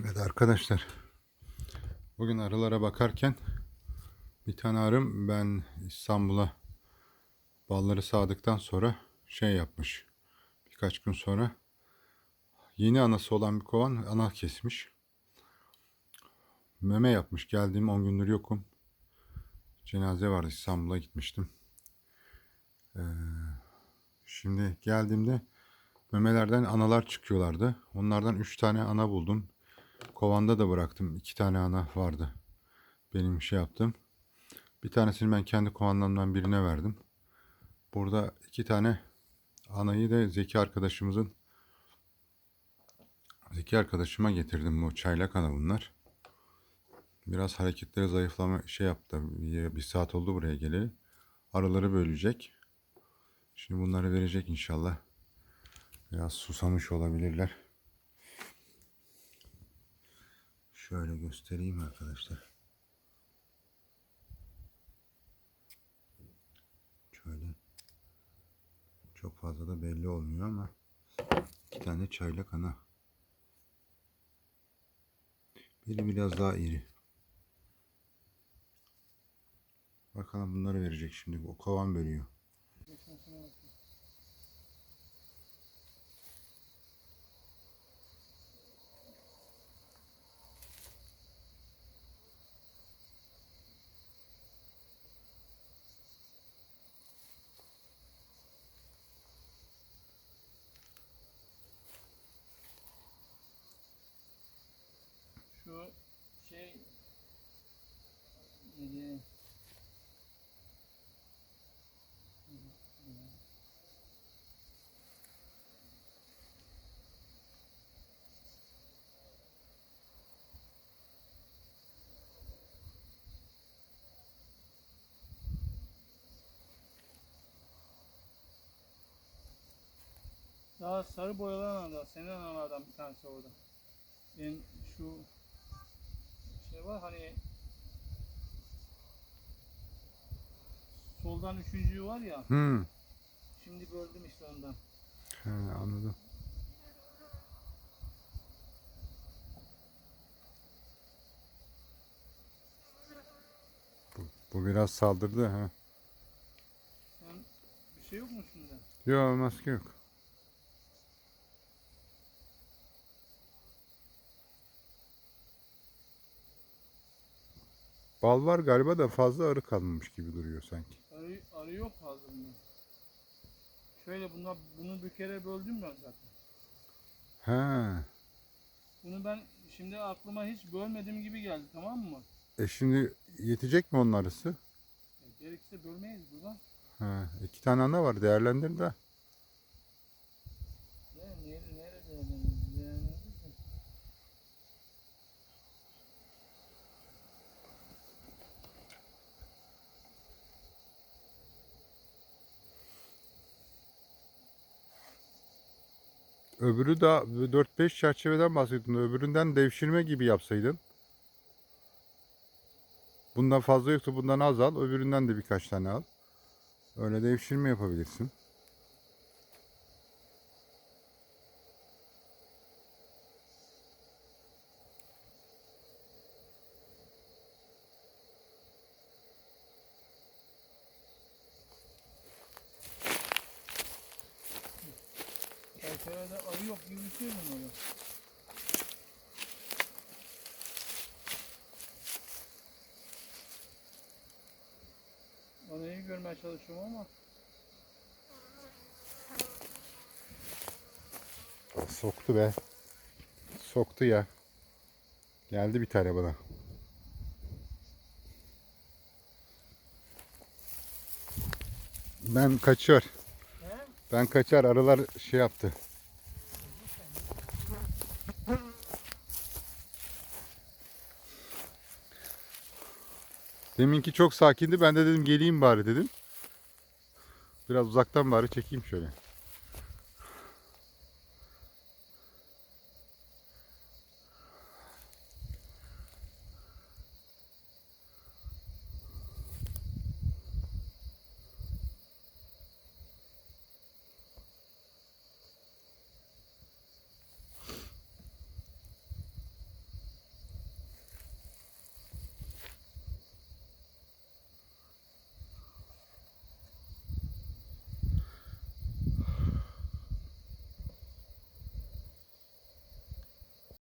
Evet arkadaşlar. Bugün arılara bakarken bir tane arım ben İstanbul'a balları sağdıktan sonra şey yapmış. Birkaç gün sonra yeni anası olan bir kovan ana kesmiş. Meme yapmış. Geldiğim 10 gündür yokum. Cenaze vardı İstanbul'a gitmiştim. Ee, şimdi geldiğimde memelerden analar çıkıyorlardı. Onlardan 3 tane ana buldum. Kovanda da bıraktım. 2 tane ana vardı. Benim şey yaptım. Bir tanesini ben kendi kovanlarımdan birine verdim. Burada iki tane anayı da Zeki arkadaşımızın Zeki arkadaşıma getirdim bu çaylak ana bunlar. Biraz hareketleri zayıflama şey yaptı. Bir, saat oldu buraya geleli. Arıları bölecek. Şimdi bunları verecek inşallah. Biraz susamış olabilirler. Şöyle göstereyim arkadaşlar. Şöyle. Çok fazla da belli olmuyor ama iki tane çaylak ana. Biri biraz daha iri. Bakalım bunları verecek şimdi. O kovan bölüyor. Şu şey neydi? Daha sarı boyalı anadan, senin analardan bir tanesi orada. En şu şey var hani soldan üçüncüyü var ya Hmm. şimdi böldüm işte ondan. He, anladım. Bu, bu biraz saldırdı ha. Sen bir şey yok mu üstünde? Yok maske yok. Bal var galiba da fazla arı kalmamış gibi duruyor sanki. Arı, arı yok fazla bunda. Şöyle buna, bunu bir kere böldüm ben zaten. Ha. Bunu ben şimdi aklıma hiç bölmediğim gibi geldi tamam mı? E şimdi yetecek mi onun arısı? E, gerekirse bölmeyiz buradan. Ha. iki tane ana var değerlendir de. Ya, nerede, nerede öğreniriz yani? Öbürü de 4-5 çerçeveden bahsettin. Öbüründen devşirme gibi yapsaydın. Bundan fazla yoksa bundan az al. Öbüründen de birkaç tane al. Öyle devşirme yapabilirsin. Çerçevede arı yok gibi bir şey mi orada? Anayı görmeye çalışıyorum ama Soktu be. Soktu ya. Geldi bir tane bana. Ben kaçıyor. he? Ben kaçar arılar şey yaptı. Deminki çok sakindi. Ben de dedim geleyim bari dedim. Biraz uzaktan bari çekeyim şöyle.